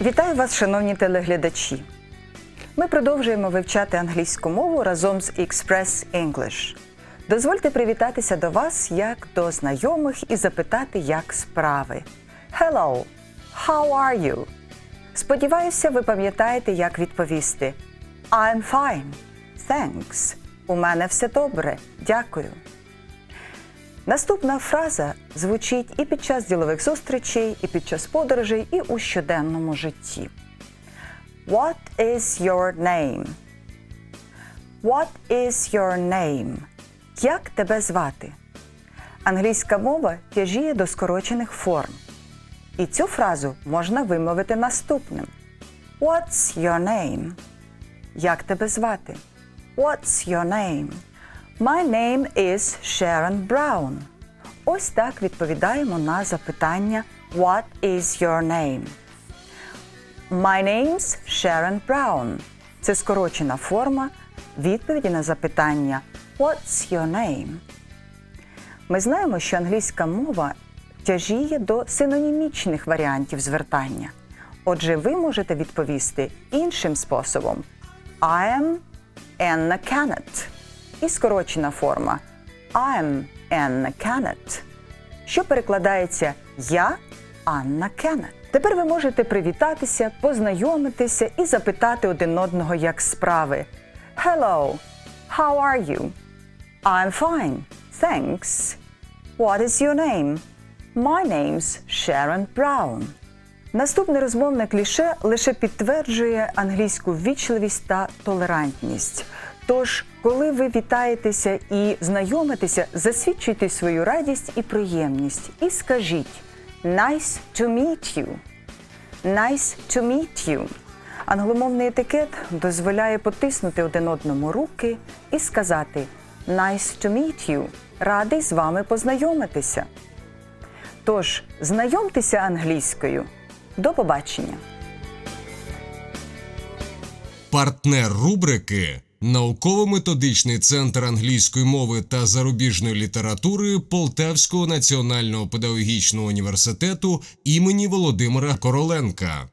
Вітаю вас, шановні телеглядачі. Ми продовжуємо вивчати англійську мову разом з Express English. Дозвольте привітатися до вас як до знайомих і запитати, як справи. Hello, how are you? Сподіваюся, ви пам'ятаєте, як відповісти. I'm fine. Thanks. У мене все добре. Дякую. Наступна фраза звучить і під час ділових зустрічей, і під час подорожей, і у щоденному житті. What is your name? What is your name? Як тебе звати? Англійська мова тяжіє до скорочених форм. І цю фразу можна вимовити наступним. What's your name? Як тебе звати? What's your name? My name is Sharon Brown. Ось так відповідаємо на запитання What is your name? My name's Sharon Brown. Це скорочена форма відповіді на запитання What's your name? Ми знаємо, що англійська мова тяжіє до синонімічних варіантів звертання. Отже, ви можете відповісти іншим способом. I am Anna Kennett. І скорочена форма I'm Anna Kennett, що перекладається Я Анна Кеннет. Тепер ви можете привітатися, познайомитися і запитати один одного, як справи. Hello, how are you? I'm fine, thanks. What is your name? My name's Sharon Brown. Наступне розмовне кліше лише підтверджує англійську ввічливість та толерантність. Тож, коли ви вітаєтеся і знайомитеся, засвідчуйте свою радість і приємність і скажіть Nice to meet you. Nice to meet you. Англомовний етикет дозволяє потиснути один одному руки і сказати Nice to meet you. Радий з вами познайомитися. Тож, знайомтеся англійською. До побачення! Партнер рубрики Науково-методичний центр англійської мови та зарубіжної літератури Полтавського національного педагогічного університету імені Володимира Короленка.